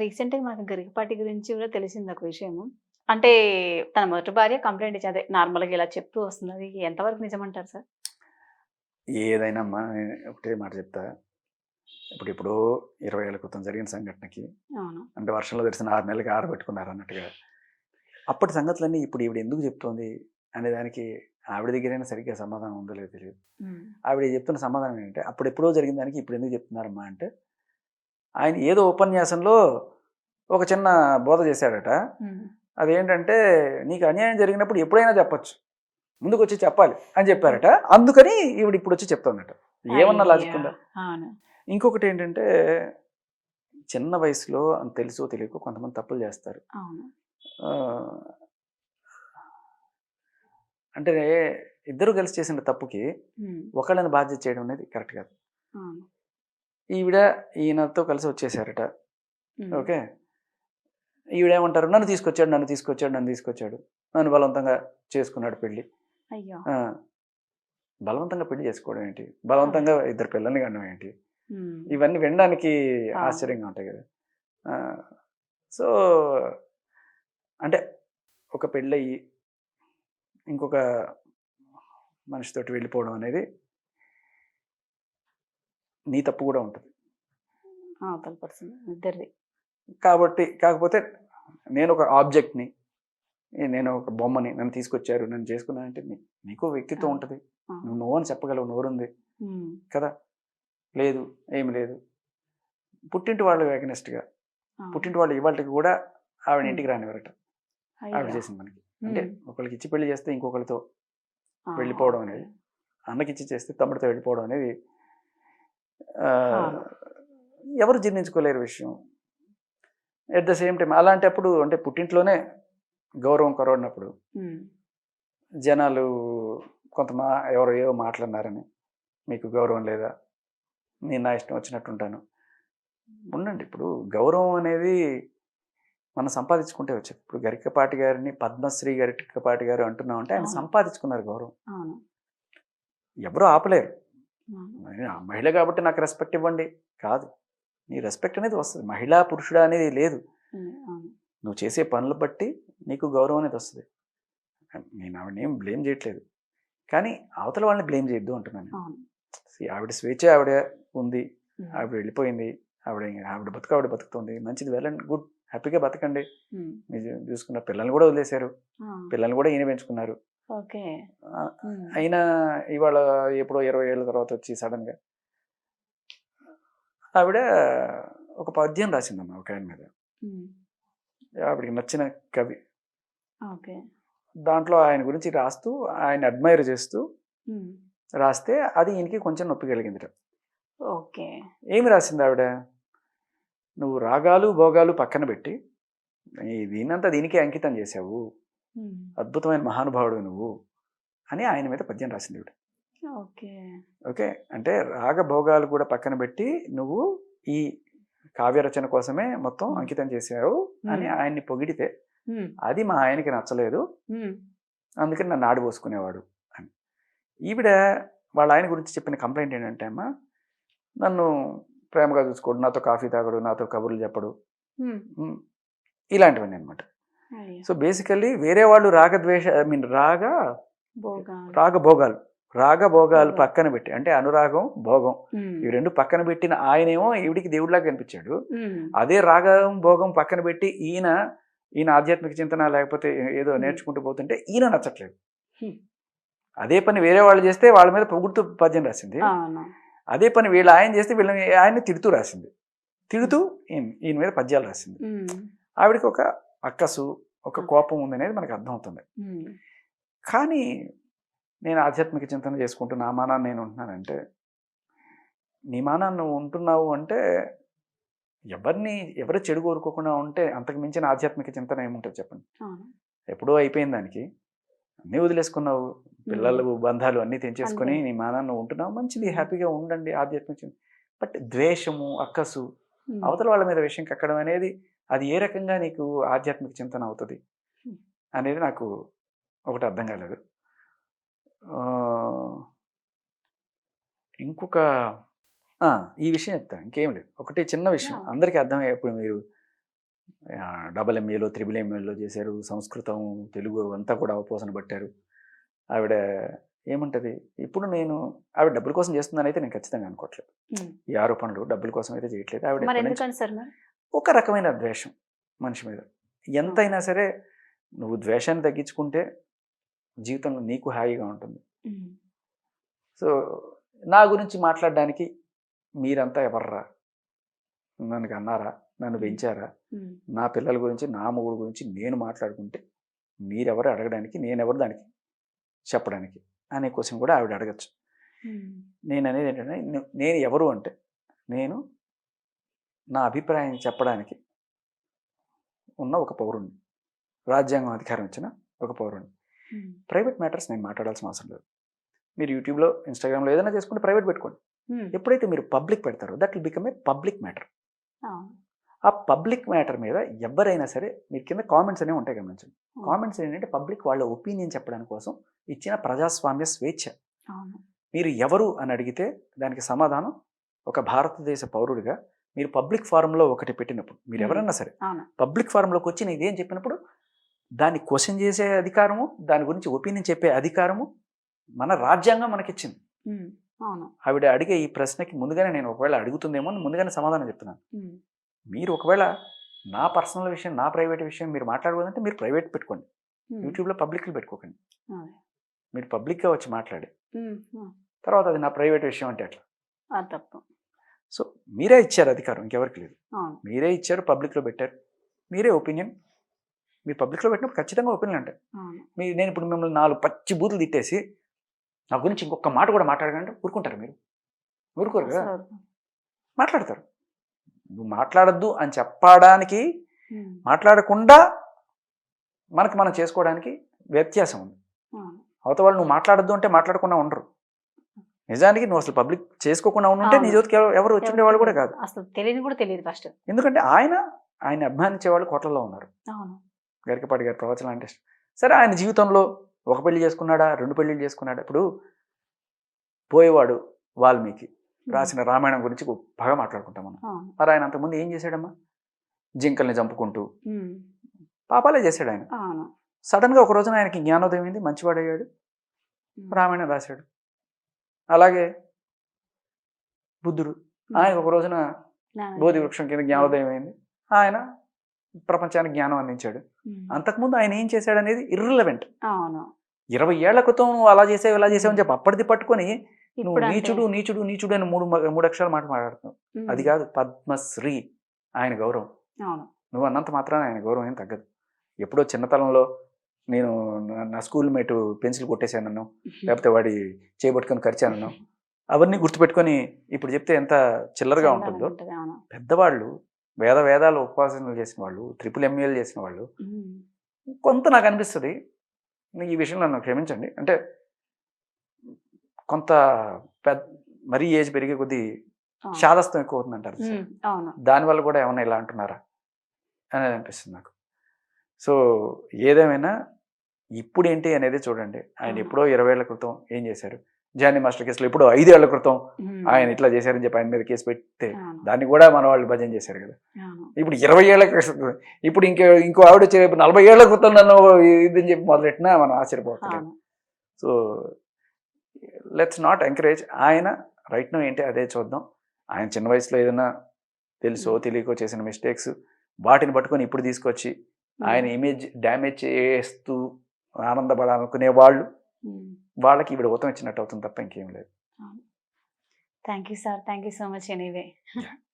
రీసెంట్‌గా మనకు గరికపాటి గురించి కూడా తెలిసింది ఒక విషయము. అంటే తన మొదటి భార్య కంప్లెయింట్ ఇచ్చి అదే నార్మల్‌గా ఇలా చెప్తూ వస్తుంది. ఎంతవరకు నిజమంటారు సార్? ఏదైనా ఒకటే మాట చెప్తా. ఇప్పుడు ఎప్పుడో 20 ఏళ్ళ క్రితం జరిగిన సంఘటనకి. అంటే వర్షంలో తడిసిన 6 నెలలకి ఆరబెట్టుకున్నారు అన్నట్టుగా. అప్పటి సంగతులన్నీ ఇప్పుడు ఈవిడ ఎందుకు చెప్తోంది అనే దానికి ఆవిడ దగ్గరైనా సరిగ్గా సమాధానం ఉందో లేదో తెలియదు. ఆవిడ చెప్తున్న సమాధానం ఏంటంటే అప్పుడు ఎప్పుడో జరిగిన దానికి ఇప్పుడు ఎందుకు చెప్తున్నారమ్మా అంటే ఆయన ఏదో ఉపన్యాసంలో ఒక చిన్న బోధ చేశాడట. అదేంటంటే నీకు అన్యాయం జరిగినప్పుడు ఎప్పుడైనా చెప్పొచ్చు. ముందుకు వచ్చి చెప్పాలి అని చెప్పారట. అందుకని ఈవిడ ఇప్పుడు వచ్చి చెప్తోందట. ఏమన్నా లాజిక్! ఉందా? ఇంకొకటి ఏంటంటే చిన్న వయసులో అంత తెలుసో తెలియకో కొంతమంది తప్పులు చేస్తారు. అంటే ఇద్దరు కలిసి చేసిన తప్పుకి. ఒకళ్ళని బాధ్యత చేయడం అనేది కరెక్ట్ కాదు. ఈవిడ ఈయనతో కలిసి వచ్చేసారట. ఓకే. ఈవిడేమంటారు నన్ను తీసుకొచ్చాడు, నన్ను తీసుకొచ్చాడు, నన్ను తీసుకొచ్చాడు. నన్ను బలవంతంగా చేసుకున్నాడు! ఆ! బలవంతంగా పెళ్ళి చేసుకోవడం ఏంటి? బలవంతంగా ఇద్దరు పిల్లల్ని కనడం ఏంటి? ఇవన్నీ వినడానికి. ఆశ్చర్యంగా ఉంటాయి కదా! సో, అంటే ఒక పెళ్ళయ్యి ఇంకొక మనిషితోటి వెళ్ళిపోవడం అనేది నీ తప్పు కూడా ఉంటది. అవతల పర్సన్ ఇద్దరిది. కాబట్టి కాకపోతే నేను ఒక ఆబ్జెక్ట్‌ని. నేను ఒక బొమ్మని. నన్ను తీసుకొచ్చారు. నన్ను చేసుకున్నానంటే నీకు వ్యక్తిత్వం. ఉంటది. నువ్వు నో అని చెప్పగలవు. నోరుంది. కదా! లేదు. ఏమి లేదు. పుట్టింటి వాళ్ళకి అగెనిస్ట్‌గా అవును. పుట్టింటి వాళ్ళు ఇవాళకి కూడా ఆవిడ. ఇంటికి రానివ్వరట. ఆవిడ! చేసిన పనికి. అంటే. ఒకళ్ళకి ఇచ్చి పెళ్ళి చేస్తే ఇంకొకళ్ళతో ఆ! వెళ్ళిపోవడం. అనేది అన్నకిచ్చి చేస్తే తమ్ముడితో వెళ్ళిపోవడం అనేది. ఎవరు జీర్ణించుకోలేరు విషయం. ఎట్ ద సేమ్ టైమ్ అలాంటప్పుడు అంటే పుట్టింట్లోనే గౌరవం కొరవడినప్పుడు. జనాలు కొంత మా ఎవరో ఏవో మాటలన్నారని మీకు గౌరవం లేదా? నేను నా ఇష్టం వచ్చినట్టు ఉంటాను. ఉండండి. ఇప్పుడు గౌరవం అనేది మనం సంపాదించుకుంటే వచ్చేది. ఇప్పుడు గరికపాటి గారిని పద్మశ్రీ గరికపాటి గారు అంటున్నామంటే ఆయన. సంపాదించుకున్నారు గౌరవం. ఎవరు ఆపలేరు. మహిళ కాబట్టి నాకు రెస్పెక్ట్ ఇవ్వండి. కాదు. నీ రెస్పెక్ట్ అనేది వస్తది. మహిళా, పురుషుడా అనేది లేదు. నువ్వు చేసే పనులు బట్టి నీకు గౌరవం అనేది వస్తది. నేను ఆవిడనేం బ్లేమ్ చేయట్లేదు. కానీ అవతల వాళ్ళని బ్లేమ్ చేయొద్దు అంటున్నాను. ఆవిడ స్వేచ్ఛ ఆవిడ ఉంది. ఆవిడ వెళ్ళిపోయింది. ఆవిడ ఆవిడ బతుకు ఆవిడ బతుకుతుంది. మంచిది వెల్ అండ్ గుడ్. హ్యాపీగా బతకండి. మీరు చూసుకున్న పిల్లల్ని కూడా వదిలేశారు. పిల్లల్ని కూడా ఈయన పెంచుకున్నారు. ఓకే. అయినా ఇవాళ ఎప్పుడో 20 ఏళ్ళ తర్వాత వచ్చి సడెన్‌గా ఆవిడ ఒక పద్యం రాసిందమ్మా ఒక ఆయన మీద. ఆవిడకి నచ్చిన కవి. ఓకే. దాంట్లో ఆయన గురించి రాస్తూ ఆయన అడ్మైర్ చేస్తూ. రాస్తే అది ఈయనకి కొంచెం నొప్పి కలిగిందిట. ఓకే. ఏమి రాసింది ఆవిడ? నువ్వు రాగాలు, భోగాలు పక్కన పెట్టి దీన్నంతా దీనికే అంకితం చేశావు. అద్భుతమైన మహానుభావుడివి నువ్వు అని ఆయన మీద పద్యం రాసింది ఈవిడ. ఓకే. ఓకే. అంటే రాగ భోగాలు కూడా పక్కన పెట్టి నువ్వు ఈ కావ్య రచన కోసమే మొత్తం. అంకితం చేశావు అని. ఆయన్ని పొగిడితే. అది మా ఆయనకి నచ్చలేదు. అందుకని నన్ను ఆడిపోసుకునేవాడు అని. ఈవిడ వాళ్ళ ఆయన గురించి చెప్పిన కంప్లెయింట్ ఏంటంటే అమ్మా నన్ను ప్రేమగా చూసుకోడు. నాతో కాఫీ తాగడు. నాతో కబుర్లు చెప్పడు. ఇలాంటివన్నీ అనమాట. సో బేసికల్లీ వేరే వాళ్ళు రాగద్వేష ఐ మీన్ రాగ భోగాలు. రాగభోగాలు. రాగభోగాలు భోగాలు. పక్కన పెట్టి అంటే అనురాగం, భోగం. ఇవి రెండు పక్కన పెట్టిన ఆయనేమో ఈవిడికి దేవుడిలాగా కనిపించాడు. అదే రాగం, భోగం పక్కన పెట్టి ఈయన ఈయన ఆధ్యాత్మిక చింతన లేకపోతే ఏదో. నేర్చుకుంటూ పోతుంటే ఈయన నచ్చట్లేదు. అదే పని వేరే వాళ్ళు చేస్తే వాళ్ళ మీద పొగుడుతూ పద్యం రాసింది. అదే పని వీళ్ళ ఆయన చేస్తే వీళ్ళని ఆయన్ని తిడుతూ రాసింది. తిడుతూ ఈయన మీద పద్యాలు రాసింది. ఆవిడకి ఒక అక్కసు, ఒక. కోపం ఉందనేది మనకు అర్థమవుతుంది. కానీ నేను ఆధ్యాత్మిక చింతన చేసుకుంటూ నా మానాన్ని నేను ఉంటున్నానంటే నీ మానాన్ని నువ్వు ఉంటున్నావు అంటే ఎవరిని ఎవరు చెడు కోరుకోకుండా ఉంటే అంతకు మించిన ఆధ్యాత్మిక చింతన ఏముంటుంది చెప్పండి. ఎప్పుడో అయిపోయింది దానికి. అన్నీ వదిలేసుకున్నావు. పిల్లలు, బంధాలు అన్నీ తెంచేసుకొని. నీ మానాన్ని ఉంటున్నావు. మంచిది. హ్యాపీగా ఉండండి ఆధ్యాత్మిక చింతన. బట్ ద్వేషము, అక్కసు. అవతల వాళ్ళ మీద విషయం కక్కడం అనేది అది ఏ రకంగా నీకు ఆధ్యాత్మిక చింతన అవుతది? అనేది నాకు ఒకటి అర్థం కాలేదు. ఇంకొక! ఈ విషయం చెప్తా. ఇంకేం లేదు. ఒకటి చిన్న విషయం. అందరికీ అర్థమయ్యే ఇప్పుడు మీరు డబల్ ఎంఏలో త్రిబుల్ ఎంఏలో చేశారు సంస్కృతం తెలుగు అంతా కూడా అవపోసన పట్టారు ఆవిడ ఏముంటది ఇప్పుడు నేను ఆవిడ డబ్బుల కోసం చేస్తుందని అయితే నేను ఖచ్చితంగా అనుకోవట్లేదు. ఈ ఆరోపణలు డబ్బుల కోసం అయితే చేయట్లేదు ఆవిడ ఒక రకమైన ద్వేషం మనిషి మీద. ఎంతైనా సరే నువ్వు ద్వేషాన్ని తగ్గించుకుంటే జీవితంలో నీకు హాయిగా ఉంటుంది. సో నా గురించి మాట్లాడడానికి మీరంతా ఎవర్రా? నన్ను అన్నారా నన్ను పెంచారా. నా పిల్లల గురించి నా మొగుడు గురించి నేను మాట్లాడుకుంటే మీరెవరు అడగడానికి నేనెవరు దానికి చెప్పడానికి అనే క్వశ్చన్ కూడా ఆవిడ అడగచ్చు. నేను అనేది ఏంటంటే నేను ఎవరు అంటే నేను నా అభిప్రాయం చెప్పడానికి ఉన్న ఒక పౌరుణ్ణి రాజ్యాంగం అధికారం ఇచ్చిన ఒక పౌరుణ్ణి. ప్రైవేట్ మ్యాటర్స్ నేను మాట్లాడాల్సిన అవసరం లేదు మీరు యూట్యూబ్లో ఇన్స్టాగ్రామ్లో ఏదైనా చేసుకుంటే ప్రైవేట్ పెట్టుకోండి. ఎప్పుడైతే మీరు పబ్లిక్ పెడతారో that will become a public matter. ఆ పబ్లిక్ మ్యాటర్ మీద ఎవరైనా సరే మీరు కింద కామెంట్స్ అనేవి ఉంటాయి గమనించండి. కామెంట్స్ ఏంటంటే పబ్లిక్ వాళ్ళ ఒపీనియన్ చెప్పడానికి కోసం ఇచ్చిన ప్రజాస్వామ్య స్వేచ్ఛ. మీరు ఎవరు అని అడిగితే దానికి సమాధానం ఒక భారతదేశ పౌరుడిగా మీరు పబ్లిక్ ఫారంలో ఒకటి పెట్టినప్పుడు మీరు. ఎవరన్నా సరే. పబ్లిక్ ఫారంలోకి వచ్చి నేను ఇదేం చెప్పినప్పుడు దాన్ని క్వశ్చన్ చేసే అధికారము దాని గురించి ఒపీనియన్ చెప్పే అధికారము మన రాజ్యాంగం మనకిచ్చింది. ఆవిడ అడిగే ఈ ప్రశ్నకి ముందుగానే నేను ఒకవేళ అడుగుతుందేమో అని ముందుగానే సమాధానం చెప్తున్నాను. మీరు ఒకవేళ నా పర్సనల్ విషయం నా ప్రైవేట్ విషయం మీరు మాట్లాడకూడదంటే మీరు ప్రైవేట్ పెట్టుకోండి. యూట్యూబ్లో పబ్లిక్లు పెట్టుకోకండి. మీరు పబ్లిక్గా వచ్చి మాట్లాడి. తర్వాత అది నా ప్రైవేట్ విషయం అంటే అట్లా తప్పు సో మీరే ఇచ్చారు అధికారం ఇంకెవరికి లేదు. మీరే ఇచ్చారు పబ్లిక్లో పెట్టారు మీరే ఒపీనియన్ మీరు పబ్లిక్లో పెట్టినప్పుడు ఖచ్చితంగా ఒపీనియన్ అంటే. మీ నేను ఇప్పుడు మిమ్మల్ని నాలుగు పచ్చి బూతులు తిట్టేసి నా గురించి ఇంకొక మాట కూడా మాట్లాడకంటే ఊరుకుంటారు మీరు ఊరుకోరు కదా. మాట్లాడతారు నువ్వు మాట్లాడద్దు అని చెప్పడానికి. మాట్లాడకుండా మనకి మనం చేసుకోవడానికి వ్యత్యాసం ఉంది. అవతల వాళ్ళు నువ్వు మాట్లాడద్దు అంటే మాట్లాడకుండా ఉండరు నిజానికి నువ్వు అసలు పబ్లిక్ చేసుకోకుండా ఉంటే నీ. జోతికి ఎవరు- వచ్చిండే వాళ్ళు కూడా కాదు. అసలు తెలియని కూడా తెలియదు ఫస్ట్ ఎందుకంటే ఆయన ఆయన అభిమానించే వాళ్ళు కోట్లలో ఉన్నారు. గరికపాటి గారి ప్రవచనం అంటే. సరే ఆయన జీవితంలో ఒక పెళ్ళి చేసుకున్నాడా? రెండు పెళ్ళిళ్ళు చేసుకున్నాడా? ఇప్పుడు పోయేవాడు వాల్మీకి. రాసిన రామాయణం గురించి బాగా మాట్లాడుకుంటాం మనం. మరి ఆయన అంతకుముందు ఏం చేశాడమ్మా? జింకల్ని చంపుకుంటూ. పాపాలే చేశాడు ఆయన. సడన్గా ఒక రోజున ఆయనకి జ్ఞానోదయం అయింది మంచివాడయ్యాడు. రామాయణం రాశాడు. అలాగే బుద్ధుడు. ఆయన ఒక రోజున. బోధి వృక్షం కింద జ్ఞానోదయం అయింది. ఆయన ప్రపంచానికి జ్ఞానం అందించాడు. అంతకుముందు ఆయన ఏం చేశాడు అనేది ఇర్రిలవెంట్ ఇరవై ఏళ్ళ క్రితం నువ్వు అలా చేసావు ఇలా చేసావు అని చెప్పి అప్పటిది పట్టుకొని నువ్వు నీచుడు నీచుడు నీచుడు అని మూడు మూడు అక్షరాలు మాట మాట్లాడుతున్నావు. అది కాదు పద్మశ్రీ ఆయన గౌరవం. నువ్వు అన్నంత మాత్రాన ఆయన గౌరవం ఏం తగ్గదు. ఎప్పుడో చిన్నతనంలో నేను నా- స్కూల్ మేట్ పెన్సిల్ కొట్టేశానన్నావు లేకపోతే వాడి చేయబట్టుకొని కరిచానన్నావు అవన్నీ గుర్తుపెట్టుకొని ఇప్పుడు చెప్తే ఎంత చిల్లరగా ఉంటుందో పెద్దవాళ్ళు వేద వేదాలు ఉపవాసనలు చేసిన వాళ్ళు ట్రిపుల్ ఎంఏలు చేసిన వాళ్ళు. కొంత నాకు అనిపిస్తుంది. ఈ విషయంలో నన్ను క్షమించండి. అంటే కొంత పెద్ద మరీ ఏజ్ పెరిగే కొద్దీ. శాదస్తం ఎక్కువ? ఉమ్. అవును. దానివల్ల కూడా ఏమన్నా ఇలా అంటున్నారా? అనేది అనిపిస్తుంది నాకు. సో ఏదేమైనా ఇప్పుడు ఏంటి అనేది చూడండి ఆయన. ఎప్పుడో ఇరవై ఏళ్ళ క్రితం ఏం చేశారు జానీ మాస్టర్ కేసులో ఎప్పుడో ఐదేళ్ళ క్రితం. ఆయన ఇట్లా చేశారని చెప్పి ఆయన మీద కేసు పెడితే. దాన్ని కూడా మన వాళ్ళు భజన చేశారు కదా. ఇప్పుడు ఇరవై ఏళ్ళ ఇప్పుడు ఇంకో ఇంకో ఆవిడ వచ్చి నలభై ఏళ్ళ క్రితం నన్ను ఇదని చెప్పి మొదలెట్టినా మనం ఆశ్చర్యపోతుంది అవును. సో లెట్స్ నాట్ ఎంకరేజ్ ఆయన రైట్ నో ఏంటి అదే చూద్దాం ఆయన చిన్న వయసులో ఏదైనా తెలుసో తెలియకో చేసిన మిస్టేక్స్ వాటిని పట్టుకొని ఇప్పుడు తీసుకొచ్చి ఆయన ఇమేజ్ డ్యామేజ్ చేస్తూ ఆనందపడాలనుకునే వాళ్ళు ఉమ్. వాళ్ళకి ఈవిడ ఉతం ఇచ్చినట్టు అవుతుంది తప్ప ఇంకేం లేదు. Thank you sir thank you so much anyway